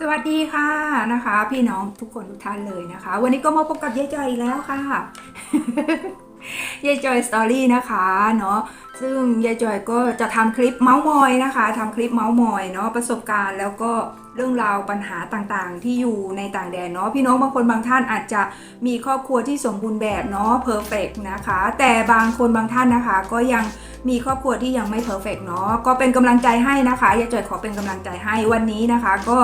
สวัสดีค่ะนะคะ พี่น้องทุกคนทุกท่านเลยนะคะ วันนี้ก็มาพบกับยายจอยอีกแล้วค่ะยายจอยสตอรี่นะคะเนาะซึ่งยายจอยก็จะทำคลิปเมาส์มอยนะคะทำคลิปเมาส์มอยเนาะประสบการณ์แล้วก็เรื่องราวปัญหาต่างๆ ที่อยู่ในต่างแดนเนาะพี่น้องบางคนบางท่านอาจจะมีครอบครัวที่สมบูรณ์แบบเนาะเพอร์เฟกนะคะ แต่บางคนบางท่านนะคะ ก็ยังมีครอบครัวที่ยังไม่เพอร์เฟกเนาะก็เป็นกำลังใจให้นะคะยายจอยขอเป็นกำลังใจให้วันนี้นะคะ ก็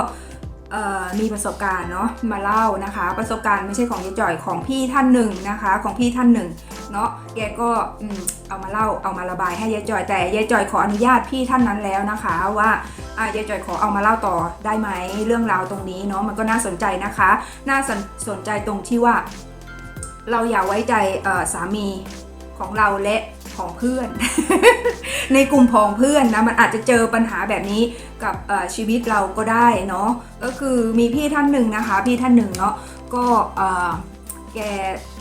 มีประสบการณ์เนาะมาเล่านะคะ ประสบการณ์ไม่ใช่ของยายจ่อยของพี่ท่านหนึ่งนะคะ ของพี่ท่านหนึ่งเนาะแกก็อเอามาเล่าเอามาระบายให้ยายจ่อยแต่ยายจ่อยขออนุญาตพี่ท่านนั้นแล้วนะคะ ว่าอะยายจ่อยขอเอามาเล่าต่อได้ไหมเรื่องราวตรงนี้เนาะมันก็น่าสนใจนะคะ น่าสนสนใจตรงที่ว่า เราอย่าไว้ใจสามีของเราและ ของเพื่อน ในกลุ่มของเพื่อนนะมันอาจจะเจอปัญหาแบบนี้กับชีวิตเราก็ได้เนาะก็คือมีพี่ท่านหนึ่งนะคะ พี่ท่านหนึ่งเนาะก็แก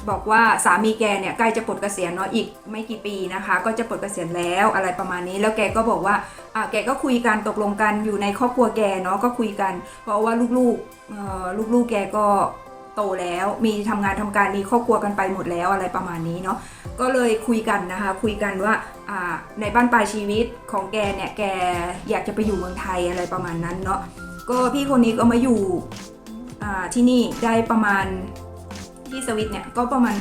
บอกว่าสามีแกเนี่ยใกล้จะปลดเกษียณเนาะอีกไม่กี่ปีนะคะ ก็จะปลดเกษียณแล้วอะไรประมาณนี้ แล้วแกก็บอกว่าอะแกก็คุยกันตกลงกันอยู่ในครอบครัวแกเนาะก็คุยกัน เพราะว่าลูกๆลูกๆแกก็ โตแล้วมีทำงานทำการมีครอบครัวกันไปหมดแล้วอะไรประมาณนี้เนาะก็เลยคุยกันนะคะคุยกันว่าในบ้านปลายชีวิตของแกเนี่ยแกอยากจะไปอยู่เมืองไทยอะไรประมาณนั้นเนาะก็พี่คนนี้ก็มาอยู่ที่นี่ได้ประมาณที่สวิตเนี่ยก็ประมาณ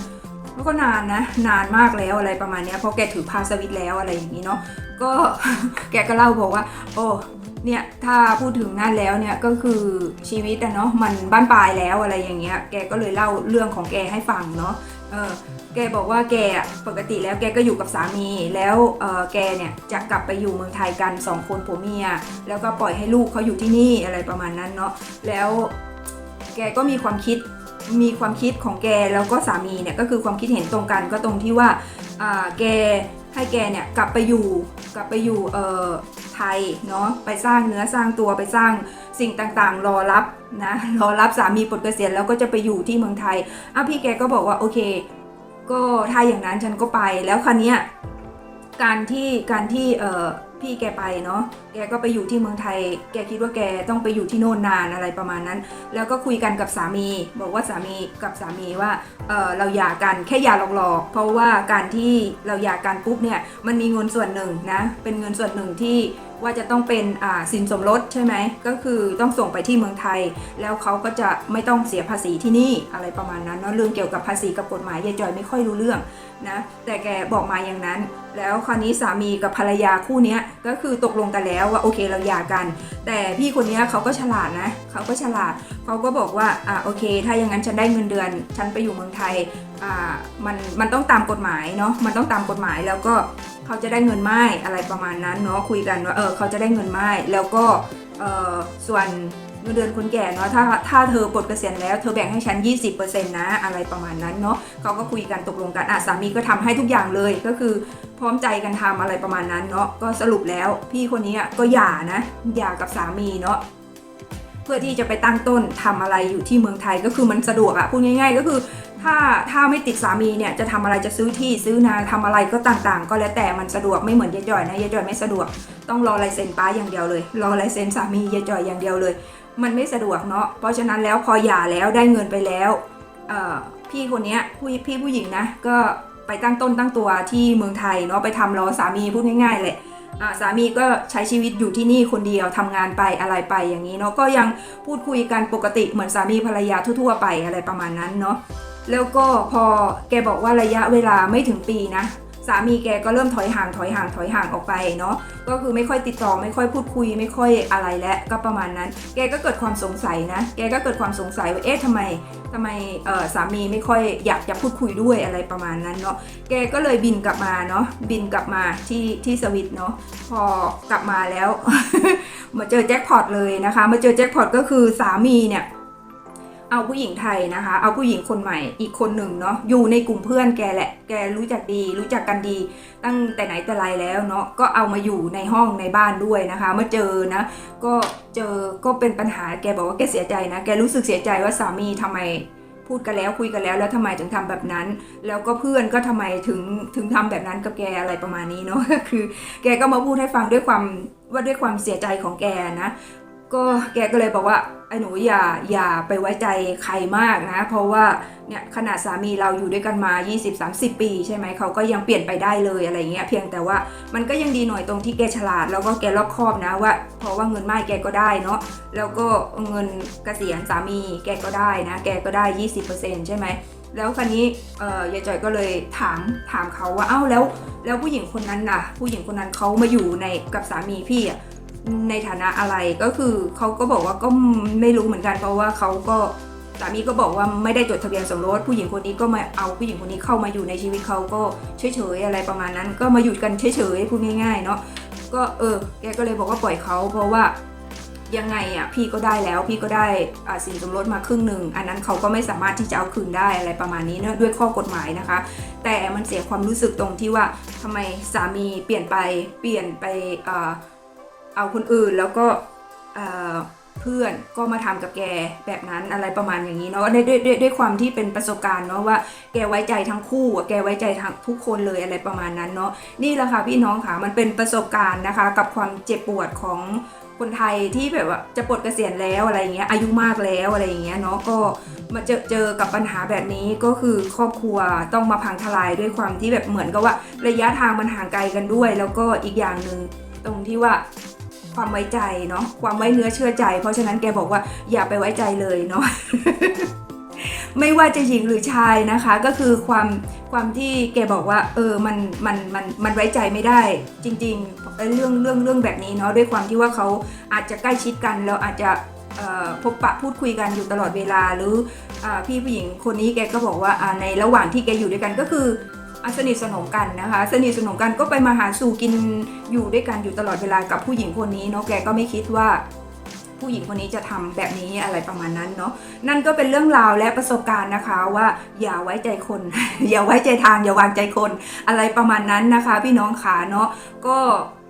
ก็นานนะนานมากแล้วอะไรประมาณนี้เพราะแกถือพาสวิตแล้วอะไรอย่างนี้เนาะก็แกก็เล่าบอกว่า โอ้ เนี่ยถ้าพูดถึงนั่นแล้วเนี่ยก็คือชีวิตอะเนาะมันบ้านปลายแล้วอะไรอย่างเงี้ยแกก็เลยเล่าเรื่องของแกให้ฟังเนาะเออแกบอกว่าแกปกติแล้วแกก็อยู่กับสามีแล้วเออแกเนี่ยจะกลับไปอยู่เมืองไทยกันสองคนผัวเมีย แล้วก็ปล่อยให้ลูกเขาอยู่ที่นี่อะไรประมาณนั้นเนาะแล้วแกก็มีความคิดมีความคิดของแกแล้วก็สามีเนี่ยก็คือความคิดเห็นตรงกันก็ตรงที่ว่าอ่าแก ให้แกเนี่ยกลับไปอยู่กลับไปอยู่เอ่อไทยเนาะไปสร้างเนื้อสร้างตัวไปสร้างสิ่งต่างๆ รอรับนะรอรับสามีปลดเกษียณแล้วก็จะไปอยู่ที่เมืองไทยอะพี่แกก็บอกว่าโอเค ก็ถ้าอย่างนั้นฉันก็ไปแล้วคันนี้ยการที่การที่เอ่อ พี่แกไปเนาะ แกก็ไปอยู่ที่เมืองไทย แกคิดว่าแกต้องไปอยู่ที่โน่นนานอะไรประมาณนั้น แล้วก็คุยกันกับสามี บอกว่าสามีกับสามีว่าเออเราหย่ากันแค่หย่าหลอกๆ เพราะว่าการที่เราหย่ากันปุ๊บเนี่ย มันมีเงินส่วนหนึ่งนะ เป็นเงินส่วนหนึ่งที่ว่าจะต้องเป็นอ่าสินสมรสใช่ไหม ก็คือต้องส่งไปที่เมืองไทย แล้วเขาก็จะไม่ต้องเสียภาษีที่นี่อะไรประมาณนั้นเนาะเรื่องเกี่ยวกับภาษีกับกฎหมายยายจอยไม่ค่อยรู้เรื่องนะ แต่แกบอกมาอย่างนั้น แล้วคราวนี้สามีกับภรรยาคู่เนี้ยก็คือตกลงกันแล้วว่าโอเคเราหย่ากัน แต่พี่คนนี้เขาก็ฉลาดนะเขาก็ฉลาดเขาก็บอกว่าอ่าโอเค ถ้าอย่างนั้นฉันได้เงินเดือน ฉันไปอยู่เมืองไทยอ่ามันมันต้องตามกฎหมายเนาะมันต้องตามกฎหมายแล้วก็เขาจะได้เงินไม้อะไรประมาณนั้นเนาะคุยกันว่าเออเขาจะได้เงินไม้แล้วก็เออส่วน เงินเดือนคนแก่เนาะถ้าถ้าเธอปลดเกษียณแล้วเธอแบ่งให้ฉัน 20%นะอะไรประมาณนั้นเนาะเขาก็คุยกันตกลงกันอะสามีก็ทำให้ทุกอย่างเลยก็คือพร้อมใจกันทำอะไรประมาณนั้นเนาะก็สรุปแล้วพี่คนนี้อะก็หย่านะหย่ากับสามีเนาะเพื่อที่จะไปตั้งต้นทำอะไรอยู่ที่เมืองไทยก็คือมันสะดวกอะพูดง่าย ๆ ก็คือ ถ้าถ้าไม่ติดสามีเนี่ยจะทำอะไรจะซื้อที่ซื้อนาทำอะไรก็ต่างๆ ก็แล้วแต่มันสะดวกไม่เหมือนยายจ่อยนะยายจ่อยไม่สะดวก ต้องรอลายเซ็นป้าอย่างเดียวเลย รอลายเซ็นสามียายจ่อยอย่างเดียวเลย มันไม่สะดวกเนาะเพราะฉะนั้นแล้วพอหย่าแล้วได้เงินไปแล้วพี่คนนี้ผู้พี่ผู้หญิงนะก็ไปตั้งต้นตั้งตัวที่เมืองไทยเนาะไปทำรอสามีพูดง่ายๆเลยสามีก็ใช้ชีวิตอยู่ที่นี่คนเดียวทำงานไปอะไรไปอย่างนี้เนาะก็ยังพูดคุยกันปกติเหมือนสามีภรรยาทั่วๆไปอะไรประมาณนั้นเนาะ แล้วก็พอแกบอกว่าระยะเวลาไม่ถึงปีนะ สามีแกก็เริ่มถอยห่างถอยห่างถอยห่างออกไปเนาะก็คือไม่ค่อยติดต่อไม่ค่อยพูดคุย ไม่ค่อยอะไรแล้วก็ประมาณนั้น แกก็เกิดความสงสัยนะ แกก็เกิดความสงสัยว่าเอ๊ะทำไมทำไมเออสามีไม่ค่อยอยากจะพูดคุยด้วยอะไรประมาณนั้นเนาะแกก็เลยบินกลับมาเนาะบินกลับมาที่ที่สวิตเนาะพอกลับมาแล้ว มาเจอแจ็คพอตเลยนะคะ มาเจอแจ็คพอตก็คือสามีเนี่ย เอาผู้หญิงไทยนะคะ เอาผู้หญิงคนใหม่อีกคนหนึ่งเนาะ อยู่ในกลุ่มเพื่อนแกแหละ แกรู้จักดี รู้จักกันดี ตั้งแต่ไหนแต่ไรแล้วเนาะ ก็เอามาอยู่ในห้องในบ้านด้วยนะคะ มาเจอนะ ก็เจอ ก็เป็นปัญหา แกบอกว่าแกเสียใจนะ แกรู้สึกเสียใจว่าสามีทำไมพูดกันแล้วคุยกันแล้วแล้วทำไมถึงทำแบบนั้น แล้วก็เพื่อนก็ทำไมถึงถึงทำแบบนั้นกับแกอะไรประมาณนี้เนาะ คือ แกก็มาพูดให้ฟังด้วยความว่าด้วยความเสียใจของแกนะ ก็แกก็เลยบอกว่าไอ้หนูอย่าอย่าไปไว้ใจใครมากนะ เพราะว่าเนี่ยขนาดสามีเราอยู่ด้วยกันมา 20-30 ปี ใช่ไหมเขาก็ยังเปลี่ยนไปได้เลยอะไรเงี้ยเพียงแต่ว่ามันก็ยังดีหน่อยตรงที่แกฉลาด แล้วก็แกรอบคอบนะว่าเพราะว่าเงินไม่แกก็ได้เนาะแล้วก็เงินเกษียณสามีแกก็ได้นะ แกก็ได้ 20%ใช่ไหมแล้วคราวนี้เอ่อยายจอยก็เลยถามถามเขาว่าเอ้าแล้ว แล้วผู้หญิงคนนั้นน่ะ ผู้หญิงคนนั้นเขามาอยู่ในกับสามีพี่อะ ในฐานะอะไรก็คือเขาก็บอกว่าก็ไม่รู้เหมือนกัน เพราะว่าเขาก็สามีก็บอกว่าไม่ได้จดทะเบียนสมรสผู้หญิงคนนี้ก็มาเอาผู้หญิงคนนี้เข้ามาอยู่ในชีวิตเขาก็เฉยๆอะไรประมาณนั้น ก็มาอยู่กันเฉยๆพูดง่ายๆเนาะก็เออแกก็เลยบอกว่าปล่อยเขาเพราะว่ายังไงอะพี่ก็ได้แล้วพี่ก็ได้สินสมรสมาครึ่งหนึ่งอันนั้นเขาก็ไม่สามารถที่จะเอาคืนได้อะไรประมาณนี้เนอะด้วยข้อกฎหมายนะคะ แต่มันเสียความรู้สึกตรงที่ว่าทำไมสามีเปลี่ยนไปเปลี่ยนไปอ่อ เอาคนอื่นแล้วก็เพื่อนก็มาทำกับแกแบบนั้นอะไรประมาณอย่างนี้เนาะด้วยด้วยด้วยด้วยความที่เป็นประสบการณ์เนาะว่าแกไว้ใจทั้งคู่แกไว้ใจทั้งทุกคนเลยอะไรประมาณนั้นเนาะนี่แหละค่ะพี่น้องค่ะมันเป็นประสบการณ์นะคะ กับความเจ็บปวดของคนไทยที่แบบว่าจะปลดเกษียณแล้วอะไรอย่างเงี้ยอายุมากแล้วอะไรอย่างเงี้ยเนาะก็มาเจอเจอกับปัญหาแบบนี้ก็คือครอบครัวต้องมาพังทลายด้วยความที่แบบเหมือนกับว่าระยะทางมันห่างไกลกันด้วย แล้วก็อีกอย่างหนึ่งตรงที่ว่า ความไว้ใจเนาะความไว้เนื้อเชื่อใจ เพราะฉะนั้นแกบอกว่าอย่าไปไว้ใจเลยเนาะไม่ว่าจะหญิงหรือชายนะคะ ก็คือความความที่แกบอกว่า เออมันมันมันมันไว้ใจไม่ได้ จริงๆเรื่องเรื่องเรื่องแบบนี้เนาะด้วยความที่ว่าเขาอาจจะใกล้ชิดกันแล้วอาจจะพบปะพูดคุยกันอยู่ตลอดเวลาหรืออพี่ผู้หญิงคนนี้แกก็บอกว่าในระหว่างที่แกอยู่ด้วยกันก็คือ สนิทสนมกันนะคะ สนิทสนมกันก็ไปมาหาสู่กินอยู่ด้วยกันอยู่ตลอดเวลากับผู้หญิงคนนี้เนาะแกก็ไม่คิดว่าผู้หญิงคนนี้จะทำแบบนี้อะไรประมาณนั้นเนาะนั่นก็เป็นเรื่องราวและประสบการณ์นะคะว่าอย่าไว้ใจคน อย่าไว้ใจทางอย่าวางใจคน อะไรประมาณนั้นนะคะ พี่น้องขาเนาะก็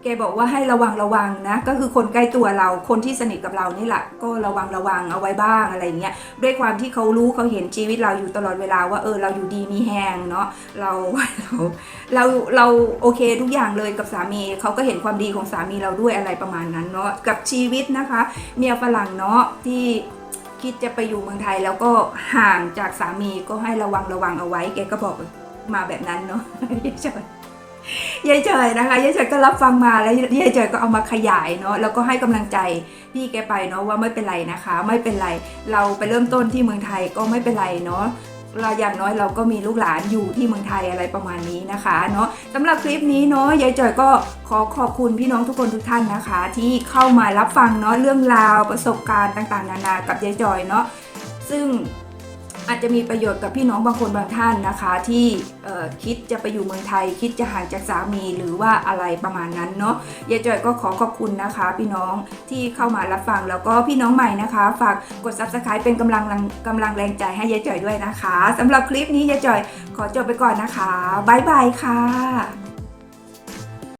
แกบอกว่าให้ระวังระวังนะ ก็คือคนใกล้ตัวเราคนที่สนิทกับเรานี่แหละก็ระวังระวังเอาไว้บ้างอะไรเงี้ยด้วยความที่เขารู้เขาเห็นชีวิตเราอยู่ตลอดเวลาว่าเออเราอยู่ดีมีแหงเนาะเราเราเราเราโอเคทุกอย่างเลยกับสามีเขาก็เห็นความดีของสามีเราด้วยอะไรประมาณนั้นเนาะกับชีวิตนะคะ เมียฝรั่งเนาะที่คิดจะไปอยู่เมืองไทยแล้วก็ห่างจากสามีก็ให้ระวังระวังเอาไว้แกก็บอกมาแบบนั้นเนาะยา ยายเจยนะคะยายเจยก็รับฟังมาแล้วยายเจยก็เอามาขยายเนาะแล้วก็ให้กำลังใจพี่แกไปเนาะว่าไม่เป็นไรนะคะ ไม่เป็นไร เราไปเริ่มต้นที่เมืองไทยก็ไม่เป็นไรเนาะเราอย่างน้อยเราก็มีลูกหลานอยู่ที่เมืองไทยอะไรประมาณนี้นะคะเนาะสำหรับคลิปนี้เนาะยายจอยก็ขอขอบคุณพี่น้องทุกคนทุกท่านนะคะ ที่เข้ามารับฟังเนาะเรื่องราวประสบการณ์ต่าง ๆ นานากับยายจอยเนาะซึ่ง อาจจะมีประโยชน์กับพี่น้องบางคนบางท่านนะคะ ที่คิดจะไปอยู่เมืองไทย คิดจะห่างจากสามีหรือว่าอะไรประมาณนั้นเนาะยายจอยก็ขอขอบคุณนะคะ พี่น้องที่เข้ามารับฟังแล้วก็พี่น้องใหม่นะคะ ฝากกด subscribe เป็นกำลังกำลังแรงใจให้ยายจอยด้วยนะคะสำหรับคลิปนี้ยายจอยขอจบไปก่อนนะคะบ๊ายบายค่ะ